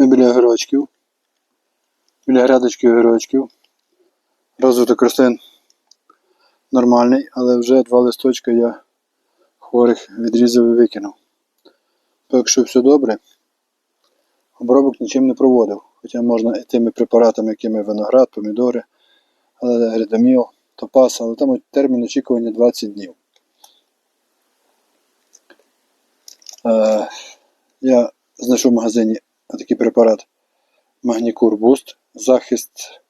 Ми біля огірочків. Біля грядочки огірочків. Розвиток рослин нормальний, але вже два листочка я хворих відрізав і викинув. Поки що все добре. Обробок нічим не проводив. Хоча можна і тими препаратами, якими виноград, помідори, але гридоміл, топас, але там термін очікування 20 днів. Е, я знайшов в магазині такий препарат Магнікур Boost, захист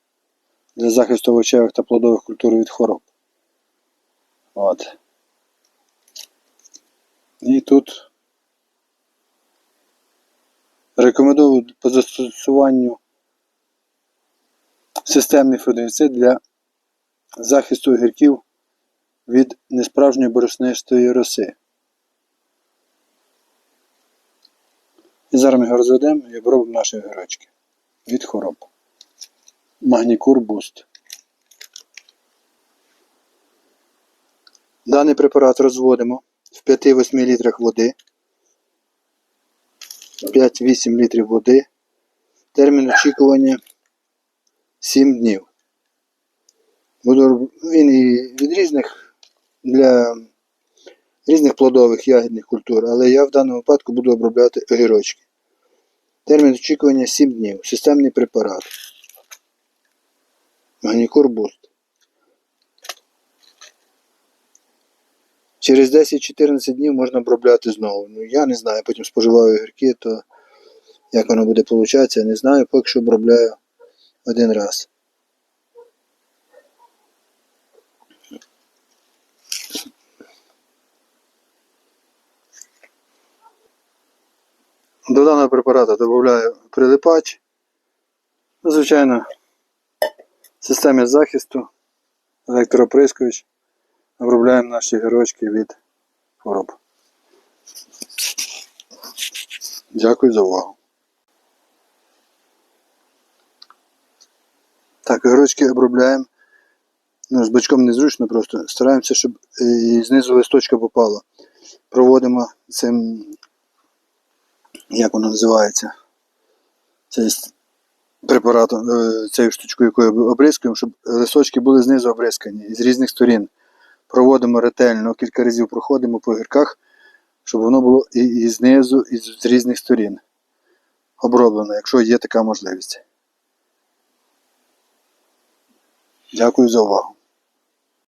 для захисту овочевих та плодових культур від хвороб. От. І тут рекомендую по застосуванню системний фунгіцид для захисту огірків від несправжньої борошнистої роси. І зараз ми його розведемо і обробимо наші огірочки від хвороб. Магнікур Буст. Даний препарат розводимо в 5-8 літрах води. 5-8 літрів води. Термін очікування 7 днів. Буду, він і від різних для різних плодових ягідних культур, але я в даному випадку буду обробляти огірочки. Термін очікування 7 днів. Системний препарат. Магнікур Буст. Через 10-14 днів можна обробляти знову. Ну я не знаю, потім споживаю огірки, то як воно буде получатися, не знаю, поки що обробляю один раз. До даного препарату додаю прилипач. Ну, Звичайно, в системі захисту електроприскоч. Обробляємо наші гірочки від хвороб. Дякую за увагу. Так, гірочки обробляємо. Ну, з бачком незручно просто. Стараємося, щоб і знизу листочка попало. Проводимо цим, як воно називається, цей препаратом, е, цією штучкою, якою обрискуємо, щоб листочки були знизу обрискані з різних сторін. Проводимо ретельно, кілька разів проходимо по гірках, щоб воно було і, і знизу, і з різних сторін оброблено, якщо є така можливість. Дякую за увагу.